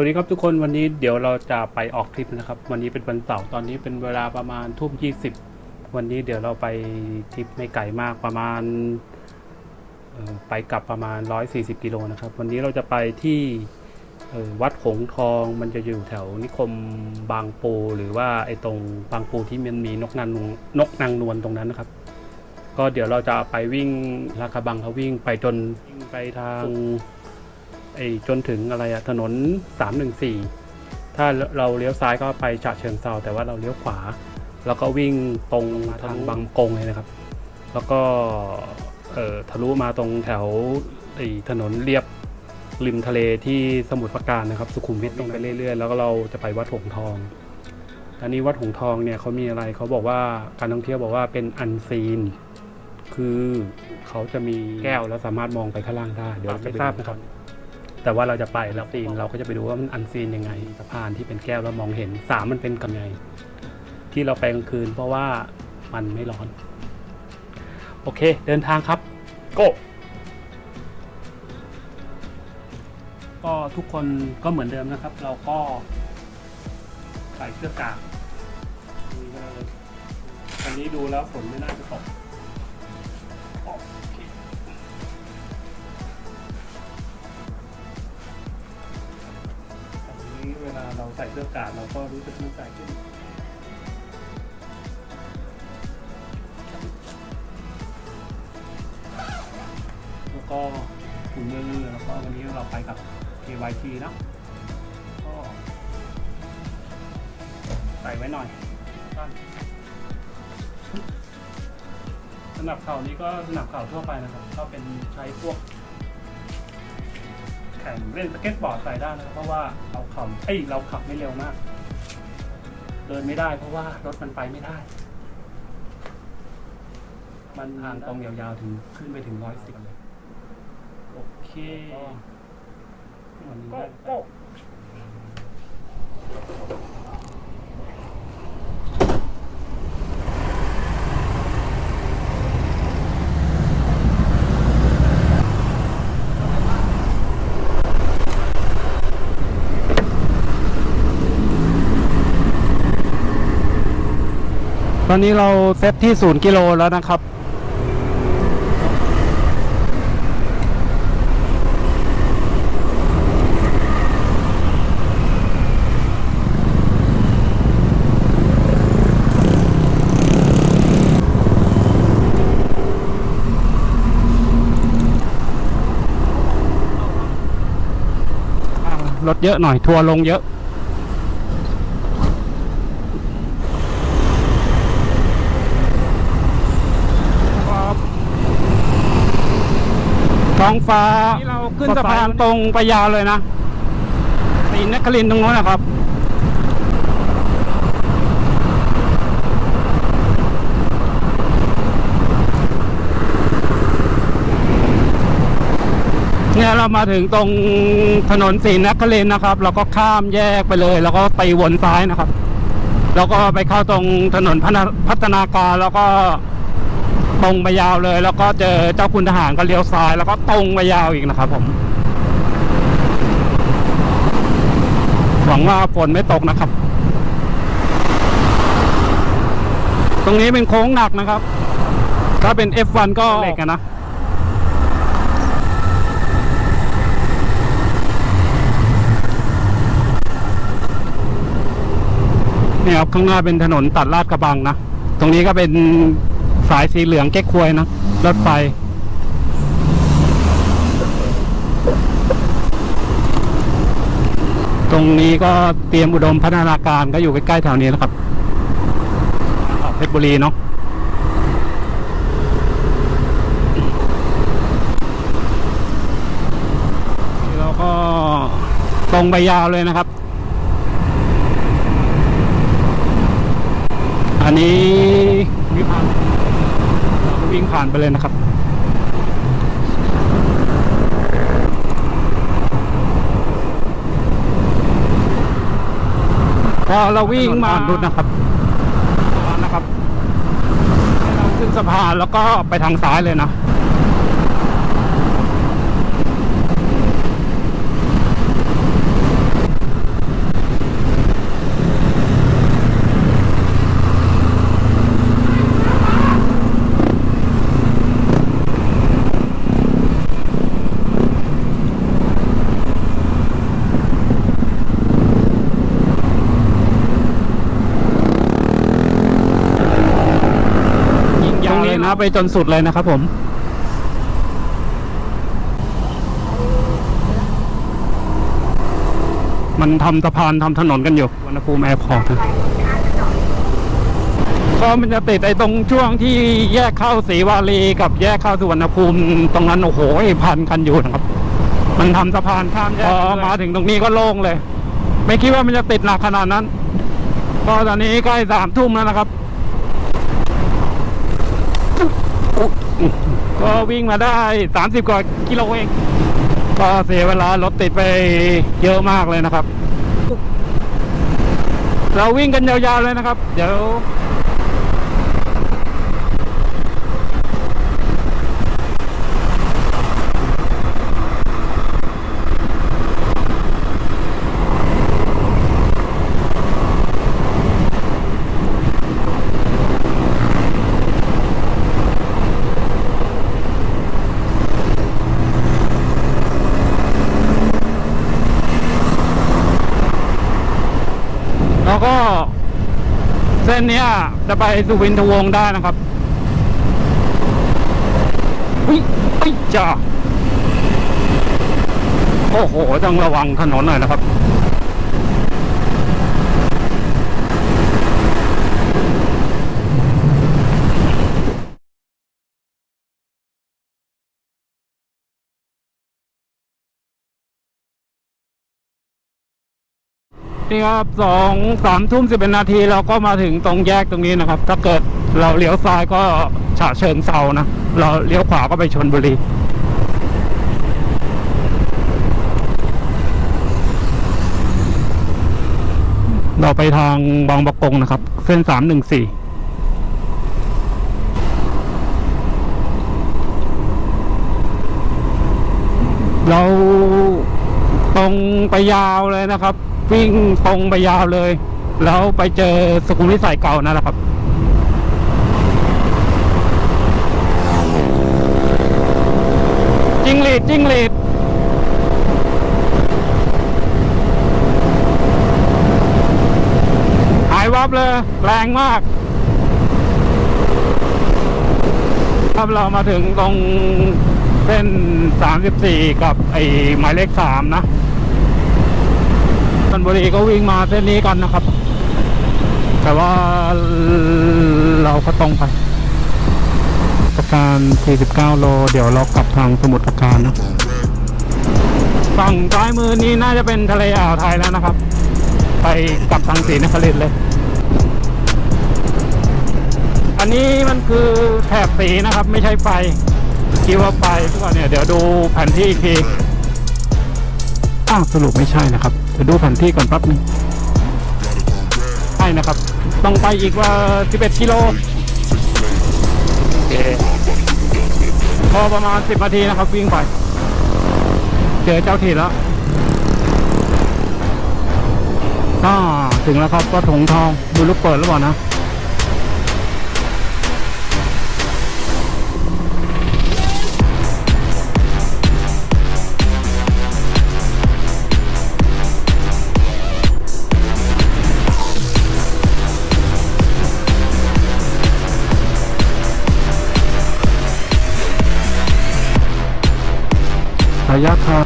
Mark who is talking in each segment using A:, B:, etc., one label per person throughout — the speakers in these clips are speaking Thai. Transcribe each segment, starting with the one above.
A: วัสดีครับทุกคนวันนี้เดี๋ยวเราจะไปออกทริปนะครับ วันนี้เป็นวันเสาร์ตอนนี้เป็นเวลาประมาณทุ่มยี่สิบวันนี้เดี๋ยวเราไปทริปไม่ไกลมากประมาณไปกลับประมาณ 140 กิโลนะครับ วันนี้เราจะไปที่วัดหงทองมันจะอยู่แถวนิคมบางปู หรือว่าไอ้ตรงบางปูที่มันมีนกนางนกนางนวลตรงนั้นนะครับ ก็เดี๋ยวเราจะไปวิ่งลากระบังเขาวิ่งไปจนไปทาง ไอ้จนถึงอะไรอะถนน 314 ถ้าเราเลี้ยวซ้ายก็ไปฉะเชิงเซาแต่ว่าเราเลี้ยวขวา แล้วก็วิ่งตรงมาทางบางกงเลยนะครับ แล้วก็เอ่อทะลุมาตรงแถวไอ้ถนนเรียบริมทะเลที่สมุทรปราการนะครับ สุขุมวิทตรงไปเรื่อยๆ แล้วก็เราจะไปวัดหงส์ทองอันนี้วัดหงส์ทองเนี่ยเขามีอะไรเขาบอกว่าการท่องเที่ยวบอกว่าเป็นอันซีน คือเขาจะมีแก้วแล้วสามารถมองไปข้างล่างได้ เดี๋ยวเราจะไปทราบนะครับ แต่ว่าเราจะไปแล้วซีนเราก็จะไปดูว่ามันอันซีนยังไงสะพานที่เป็นแก้วแล้วมองเห็นสามมันเป็นกับไง ที่เราไปกลางคืนเพราะว่ามันไม่ร้อน โอเค เดินทางครับโกก็ทุกคนก็เหมือนเดิมนะครับ เราก็ใส่เสื้อกากอันนี้ดูแล้วฝนไม่น่าจะตก เวลาเราใส่เสื้อกาดเราก็รู้สึกมั่นใจขึ้นแล้วก็ถุงมือแล้วก็วันนี้เราไปกับ KYT เนะก็ใส่ไว้หน่อยสนับเข่านี้ก็สนับเข่าทั่วไปนะครับ ก็เป็นใช้พวก แข่งเล่นสเก็ตบอร์ดใส่ได้นะครับเพราะว่าเราขับเอ้ยเราขับไม่เร็วมาก เดินไม่ได้ เพราะว่ารถมันไปไม่ได้ มันทางตรงยาวๆถึงขึ้นไปถึงร้อยสิบเลยโอเควันนี้ได้ต อนนี้เราเซตที่ศูนย์กิโลแล้วนะครับรถเยอะหน่อย ทัวร์ลงเยอะ ฟ้าที่เราขึ้นสะพานตรงไปยาวเลยนะสีนครินทร์ตรงโน้นนะครับเนี่ยเรามาถึงตรงถนนศรีนครินนะครับ เราก็ข้ามแยกไปเลย แล้วก็ไปวนซ้ายนะครับ แล้วก็ไปเข้าตรงถนนพัฒนาพัฒนาการแล้วก็ ตรงไปยาวเลย แล้วก็เจอเจ้าคุณทหารก็เลี้ยวซ้าย แล้วก็ตรงไปยาวอีกนะครับผมหวังว่าฝนไม่ตกนะครับ ตรงนี้เป็นโค้งหนักนะครับ ถ้าเป็น F1 ก็เล็กนะเนี่ยครับข้างหน้าเป็นถนนตัดลาดกระบังนะ ตรงนี้ก็เป็น สายสีเหลืองเก๊กควยนะ รถไฟ ตรงนี้ก็เตรียมอุดมพัฒนาการก็อยู่ใกล้ๆแถวนี้นะครับเพชรบุรีเนาะแล้วก็ตรงไปยาวเลยนะครับ อันนี้วิ่งผ่าราก็ วิ่งผ่านไปเลยนะครับ พอเราวิ่งมารุดนะครับนะครับให้เราขึ้นสะพานแล้วก็ไปทางซ้ายเลยนะ ต
B: นะไปจนสุดเลยนะครับผมมันทำสะพานทำถนนกันอยู่วันภูมิแอร์พอร์ตนะก็มันจะติดไอ้ตรงช่วงที่แยกเข้าศรีวารีกับแยกเข้าสุวรรณภูมิตรงนั้นโอ้โหพันกันอยู่นะครับ มันทำสะพานข้ามแยกพอมาถึงตรงนี้ก็โล่งเลย ไม่คิดว่ามันจะติดหนักขนาดนั้น ก็ตอนนี้ใกล้สามทุ่มแล้วนะครับ ก็วิ่งมาได้สามสิบกว่ากิโลเอง ก็เสียเวลารถติดไปเยอะมากเลยนะครับ เราวิ่งกันยาวๆเลยนะครับ เดี๋ยวแล้วก็เส้นนี้จะไปสุวินทวงได้นะครับอุ้ยอุ้ยจ้าโอ้โหต้องระวังถนนหน่อยนะครับ นี่ครับสองสามทุ่มสิบเอ็ดนาทีเราก็มาถึงตรงแยกตรงนี้นะครับ ถ้าเกิดเราเลี้ยวซ้ายก็ฉะเชิงเซานะ เราเลี้ยวขวาก็ไปชนบุรีเราไปทางบางประกงนะครับ เส้นสามหนึ่งสี่เราตรงไปยาวเลยนะครับ วิ่งตรงไปยาวเลย แล้วไปเจอสกุลวิสัยเก่านั่นแหละครับจิ้งหรีดจิ้งหรีดหายวับเลย แรงมาก ครับเรามาถึงตรงเส้น 34 กับไอ้หมายเลข 3 นะ นบุรีก็วิ่งมาเส้นนี้กันนะครับ แต่ว่าเราก็ตรงไปประการ 49 โล เดี๋ยวเรากลับทางสมุทรปราการนะฝั่งซ้ายมือนี้น่าจะเป็นทะเลอ่าวไทยแล้วนะครับ ไปกลับทางศรีนครินทร์เลย อันนี้มันคือแถบสีนะครับ ไม่ใช่ไฟคิดว่าไฟทุกคนเนี่ย เดี๋ยวดูแผนที่อีกทีอ้าวสรุปไม่ใช่นะครับ ยวดูแผนที่ก่อนแป๊บนึงใช่นะครับ ต้องไปอีกว่า 11 กิโลโอเคพอประมาณ 10 นาทีนะครับ วิ่งไป เจอเจ้าถิ่นแล้วก็ถึงแล้วครับก็ถงทองดูลูกเปิดหรือเปล่านะ ระยะทาง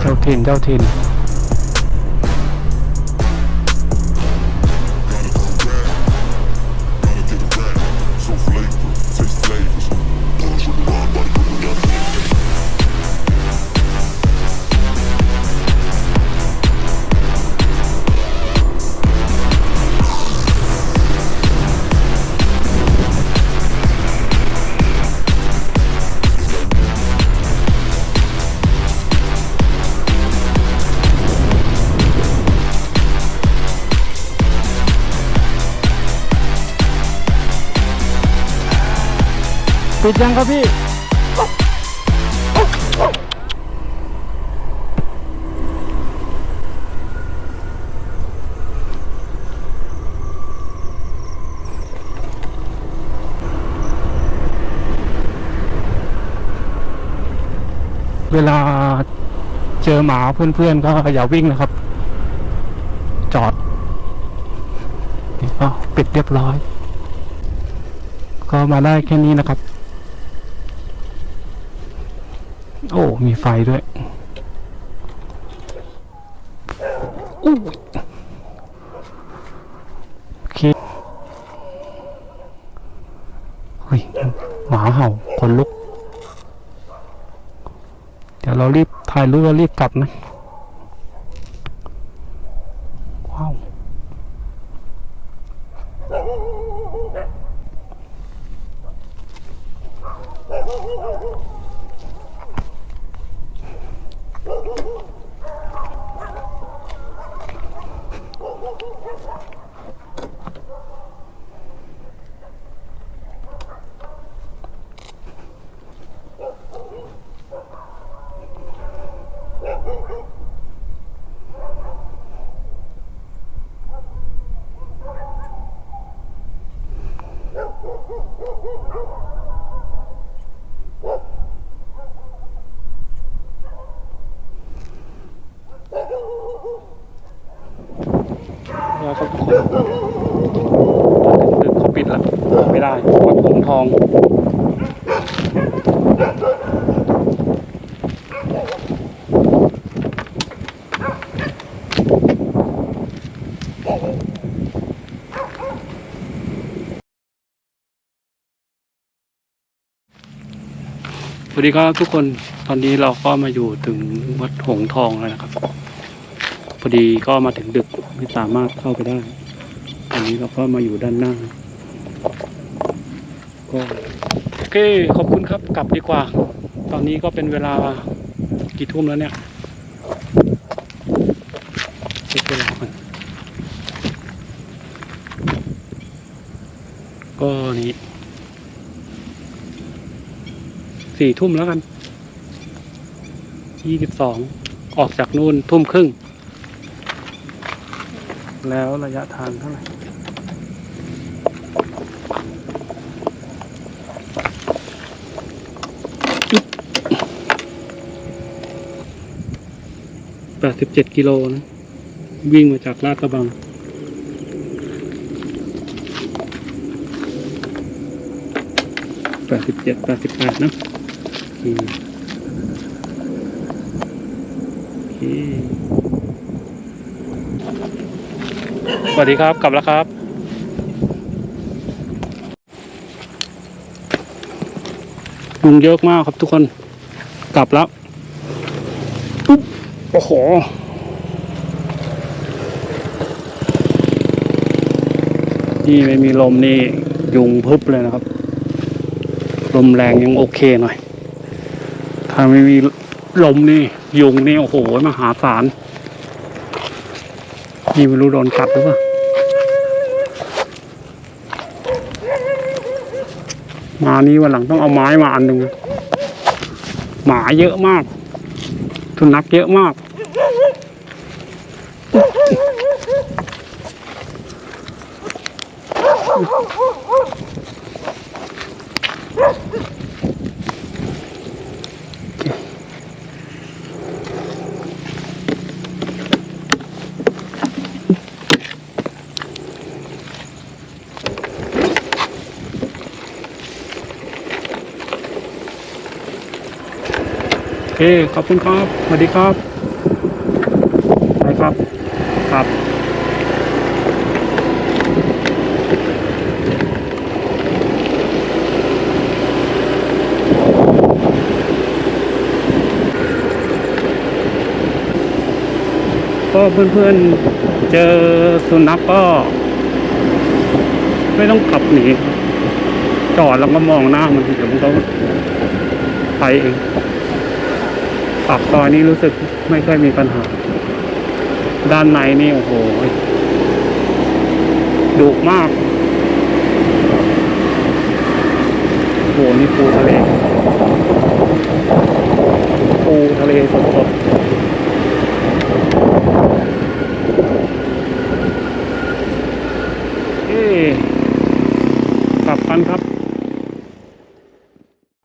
B: เจ้าถิ่นเจ้าถิ่น ปิดยังครับพี่
A: เวลาเจอหมาเพื่อนๆก็อย่าวิ่งนะครับ จอดนี่ก็ปิดเรียบร้อย ก็มาได้แค่นี้นะครับ โอ้ มีไฟด้วยอู้โอเคเฮ้ยหมาเห่าคนลุก เดี๋ยวเรารีบถ่ายรูปแล้วรีบกลับนะว้าวแล้วครับทุกคนดึกเขาปิดแล้วไม่ได้วัดหงส์ทอง สวัสดีครับทุกคนตอนนี้เราก็มาอยู่ถึงวัดหงทองแล้วนะครับ พอดีก็มาถึงดึกไม่สามารถเข้าไปได้อันนี้เราก็มาอยู่ด้านหน้าก็โอเคขอบคุณครับกลับดีกว่า ตอนนี้ก็เป็นเวลากี่ทุ่มแล้วเนี่ยเช็คเวลากันก็นี้ สี่ทุ่มแล้วกัน ยี่สิบสอง ออกจากนู่นทุ่มครึ่ง แล้วระยะทางเท่าไหร่แปดสิบเจ็ดกิโลนะ วิ่งมาจากลาดกระบังแปดสิบเจ็ดแปดสิบแปดนะ อืมโอเคสวัสดีครับ กลับแล้วครับยุงเยอะมากครับทุกคน กลับแล้วปุ๊บโอ้โหนี่ไม่มีลมนี่ยุงพึบเลยนะครับ ลมแรงยังโอเคหน่อย ถ้าไม่มีลมนี่ยุงนี่โอ้โหมหาศาลนี่ไม่รู้โดนกัดหรือเปล่ามานี้วันหลังต้องเอาไม้มาอันหนึ่งหมาเยอะมากสุนัขเยอะมาก เค ขอบคุณครับ สวัสดีครับ ไปครับ ครับก็เพื่อนๆเจอสุนัขก็ไม่ต้องขับหนีจอดแล้วก็มองหน้ามันเดี๋ยวมันก็ไปเอง ปากซอยนี้รู้สึกไม่ค่อยมีปัญหา ด้านในนี่โอ้โหดุมาก โอ้โหนี่ปูทะเล ปูทะเลสดๆ